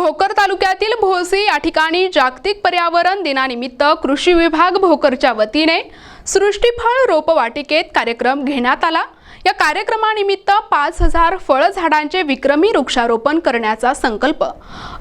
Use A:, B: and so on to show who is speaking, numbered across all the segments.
A: भोकर तालुक्यातील भोसी या ठिकाणी जागतिक पर्यावरण दिनानिमित्त कृषी विभाग भोकरच्या वतीने सृष्टीफळ रोपवाटिकेत कार्यक्रम घेण्यात आला. या कार्यक्रमानिमित्त पाच हजार फळझाडांचे विक्रमी वृक्षारोपण करण्याचा संकल्प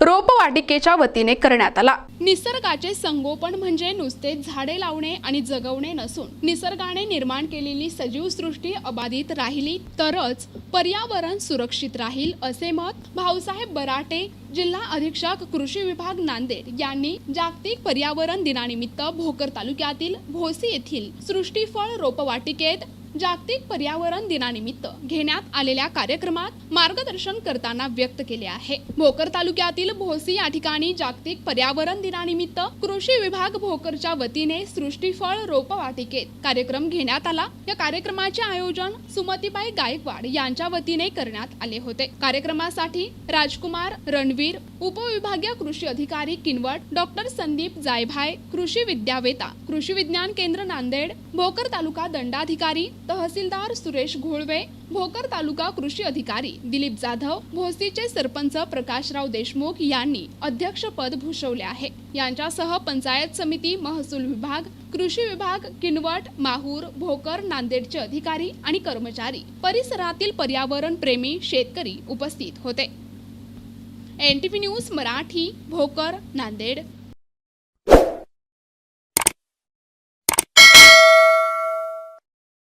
A: रोपवाटिकेच्या वतीने करण्यात आला. निसर्गाचे संगोपन म्हणजे नुसते झाडे लावणे आणि जगवणे नसून निसर्गाने निर्माण केलेली सजीव सृष्टी अबाधित राहिली तरच पर्यावरण सुरक्षित राहील असे मत भाऊसाहेब बराटे जिल्हा अधीक्षक कृषी विभाग नांदेड यांनी जागतिक पर्यावरण दिनानिमित्त भोकर तालुक्यातील भोसी येथील सृष्टीफळ रोपवाटिकेत जागतिक पर्यावरण दिनानिमित्त घेण्यात आलेल्या कार्यक्रमात मार्गदर्शन करताना व्यक्त केले आहे. भोकर तालुक्यातील भोसी या ठिकाणी जागतिक पर्यावरण दिनानिमित्त कृषी विभाग भोकरच्या वतीने सृष्टीफळ रोपवाटिकेत कार्यक्रम घेण्यात आला. या कार्यक्रमाचे आयोजन सुमतीबाई गायकवाड यांच्या वतीने करण्यात आले होते. कार्यक्रमासाठी राजकुमार रणवीर उपविभागीय कृषी अधिकारी किनवट डॉक्टर संदीप जायभाय कृषी विद्यावेता कृषी विज्ञान केंद्र नांदेड भोकर तालुका दंडाधिकारी तहसीलदार सुरेश घोळवे भोकर तालुका कृषी अधिकारी दिलीप जाधव भोसीचे सरपंच प्रकाशराव देशमुख यांनी अध्यक्षपद भूषवले आहे. यांच्यासह पंचायत समिती महसूल विभाग कृषी विभाग किनवट माहूर भोकर नांदेडचे अधिकारी आणि कर्मचारी परिसरातील पर्यावरण प्रेमी शेतकरी उपस्थित होते. N T V news Marathi Bhokar Nanded.